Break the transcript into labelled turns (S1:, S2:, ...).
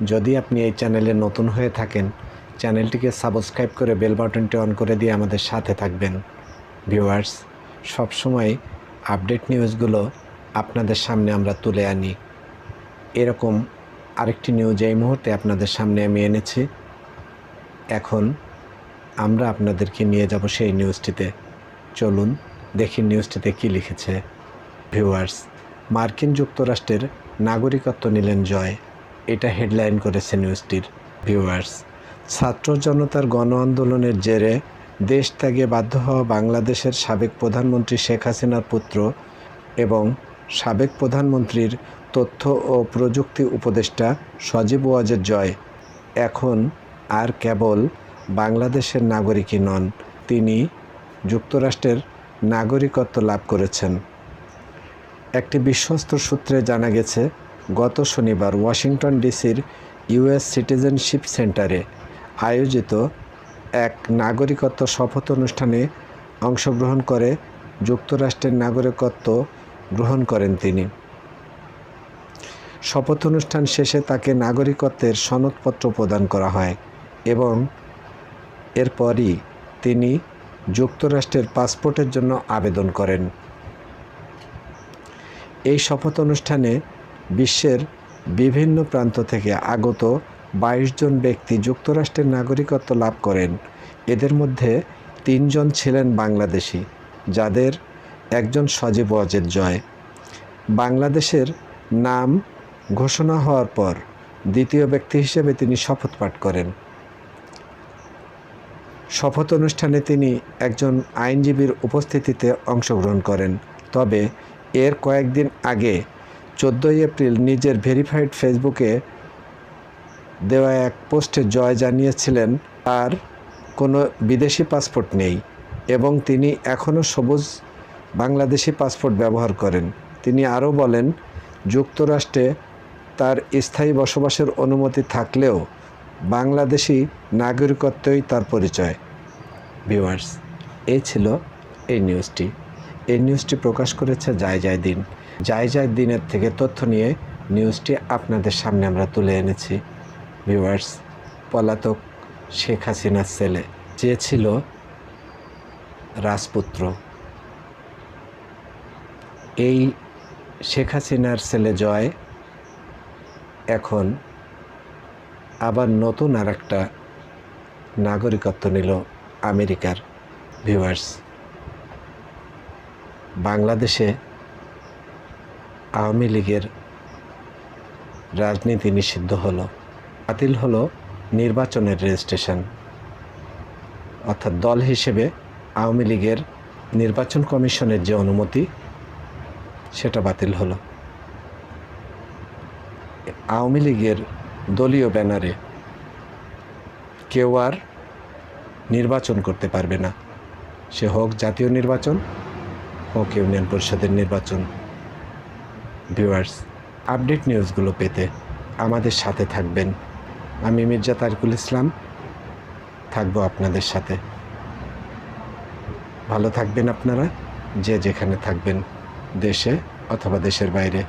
S1: যদি আপনি এই চ্যানেলে নতুন হয়ে থাকেন, চ্যানেলটিকে সাবস্ক্রাইব করে বেল বাটনটি অন করে দিয়ে আমাদের সাথে থাকবেন। ভিউয়ার্স, সবসময় আপডেট নিউজগুলো আপনাদের সামনে আমরা তুলে আনি। এরকম আরেকটি নিউজ এই মুহূর্তে আপনাদের সামনে আমি এনেছি। এখন আমরা আপনাদেরকে নিয়ে যাব সেই নিউজটিতে। চলুন দেখি নিউজটিতে কি লিখেছে। ভিউয়ার্স, মার্কিন যুক্তরাষ্ট্রের নাগরিকত্ব নিলেন জয়। এটা হেডলাইন করেছে নিউজটির ভিউয়ার্স ছাত্র জনতার গণ আন্দোলনের জেরে দেশ ত্যাগে বাধ্য হওয়া বাংলাদেশের সাবেক প্রধানমন্ত্রী শেখ হাসিনার পুত্র এবং সাবেক প্রধানমন্ত্রীর তথ্য ও প্রযুক্তি উপদেষ্টা সজীব ওয়াজের জয়। এখন আর কেবল বাংলাদেশের নাগরিকই নন, তিনি যুক্তরাষ্ট্রের নাগরিকত্ব লাভ করেছেন। একটি বিশ্বস্ত সূত্রে জানা গেছে গত শনিবার ওয়াশিংটন ডিসির ইউএস সিটিজেনশিপ সেন্টারে আয়োজিত এক নাগরিকত্ব শপথ অনুষ্ঠানে অংশগ্রহণ করে যুক্তরাষ্ট্রের নাগরিকত্ব গ্রহণ করেন তিনি। শপথ অনুষ্ঠান শেষে তাকে নাগরিকত্বের সনদপত্র প্রদান করা হয় এবং এরপরই তিনি যুক্তরাষ্ট্রের পাসপোর্টের জন্য আবেদন করেন। এই শপথ অনুষ্ঠানে বিশ্বের বিভিন্ন প্রান্ত থেকে আগত বাইশ জন ব্যক্তি যুক্তরাষ্ট্রের নাগরিকত্ব লাভ করেন। এদের মধ্যে তিনজন ছিলেন বাংলাদেশি, যাদের একজন সজীব অজের জয়। বাংলাদেশের নাম ঘোষণা হওয়ার পর দ্বিতীয় ব্যক্তি হিসেবে তিনি শপথ পাঠ করেন। শপথ অনুষ্ঠানে তিনি একজন আইনজীবীর উপস্থিতিতে অংশগ্রহণ করেন। তবে এর কয়েকদিন আগে চোদ্দোই এপ্রিল নিজের ভেরিফাইড ফেসবুকে দেওয়া এক পোস্টে জয় জানিয়েছিলেন, আর কোনো বিদেশি পাসপোর্ট নেই এবং তিনি এখনও সবুজ বাংলাদেশি পাসপোর্ট ব্যবহার করেন। তিনি আরও বলেন, যুক্তরাষ্ট্রে তার স্থায়ী বসবাসের অনুমতি থাকলেও বাংলাদেশি নাগরিকত্বই তার পরিচয়। ভিউয়ার্স, এই ছিল এই নিউজটি। এই নিউজটি প্রকাশ করেছে যায় যায় দিন। যায় যায় দিনের থেকে তথ্য নিয়ে নিউজটি আপনাদের সামনে আমরা তুলে এনেছি। ভিউয়ার্স, পলাতক শেখ হাসিনার ছেলে যে ছিল রাজপুত্র। এই শেখ হাসিনার ছেলে জয় এখন আবার নতুন আর একটা নাগরিকত্ব নিল আমেরিকার ভিউয়ার্স। বাংলাদেশে আওয়ামী লীগের রাজনীতি নিষিদ্ধ হলো, বাতিল হলো নির্বাচনের রেজিস্ট্রেশন। অর্থাৎ দল হিসেবে আওয়ামী লীগের নির্বাচন কমিশনের যে অনুমতি, সেটা বাতিল হলো। আওয়ামী লীগের দলীয় ব্যানারে কেউ আর নির্বাচন করতে পারবে না। সে হোক জাতীয় নির্বাচন হোক ইউনিয়ন পরিষদের নির্বাচন ভিউয়ার্স, আপডেট নিউজগুলো পেতে আমাদের সাথে থাকবেন। আমি মির্জা তারকুল ইসলাম, থাকব আপনাদের সাথে। ভালো থাকবেন আপনারা, যে যেখানে থাকবেন, দেশে অথবা দেশের বাইরে।